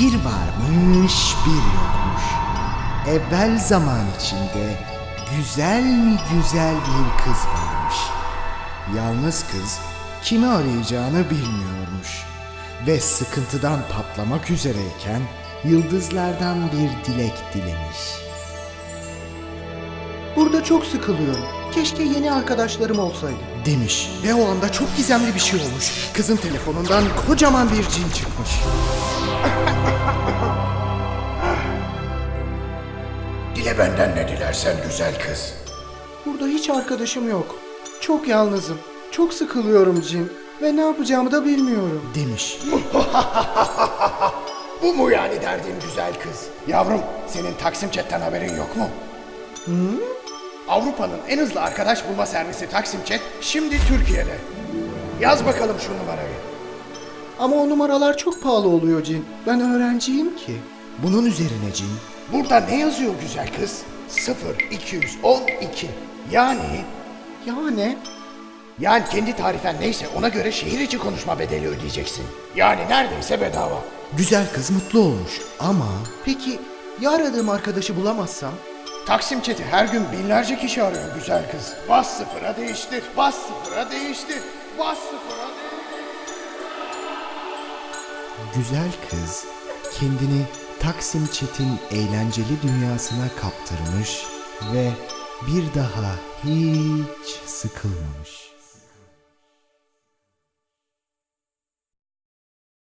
Bir varmış bir yokmuş. Evvel zaman içinde güzel mi güzel bir kız varmış. Yalnız kız kimi arayacağını bilmiyormuş. Ve sıkıntıdan patlamak üzereyken yıldızlardan bir dilek dilemiş. Burada çok sıkılıyorum. Keşke yeni arkadaşlarım olsaydı. Demiş ve o anda çok gizemli bir şey olmuş. Kızın telefonundan kocaman bir cin çıkmış. Dile benden ne dilersen güzel kız. Burada hiç arkadaşım yok. Çok yalnızım. Çok sıkılıyorum Cin. Ve ne yapacağımı da bilmiyorum. Demiş. Bu mu yani derdin güzel kız? Yavrum senin Taksim Chat'ten haberin yok mu? Avrupa'nın en hızlı arkadaş bulma servisi Taksim Chat şimdi Türkiye'de. Yaz bakalım şu numarayı. Ama o numaralar çok pahalı oluyor Cin. Ben öğrenciyim ki. Bunun üzerine cin Burada ne yazıyor güzel kız? 0212. Yani Yani yani kendi tarifen neyse ona göre şehir içi konuşma bedeli ödeyeceksin. Yani neredeyse bedava. güzel kız mutlu olmuş ama peki ya aradığım arkadaşı bulamazsam? Taksim Chat'i her gün binlerce kişi arıyor güzel kız. Bas sıfıra değiştir, bas sıfıra değiştir, bas sıfıra değiştir. güzel kız kendini Taksim Çet'in eğlenceli dünyasına kaptırmış ve bir daha hiç sıkılmamış.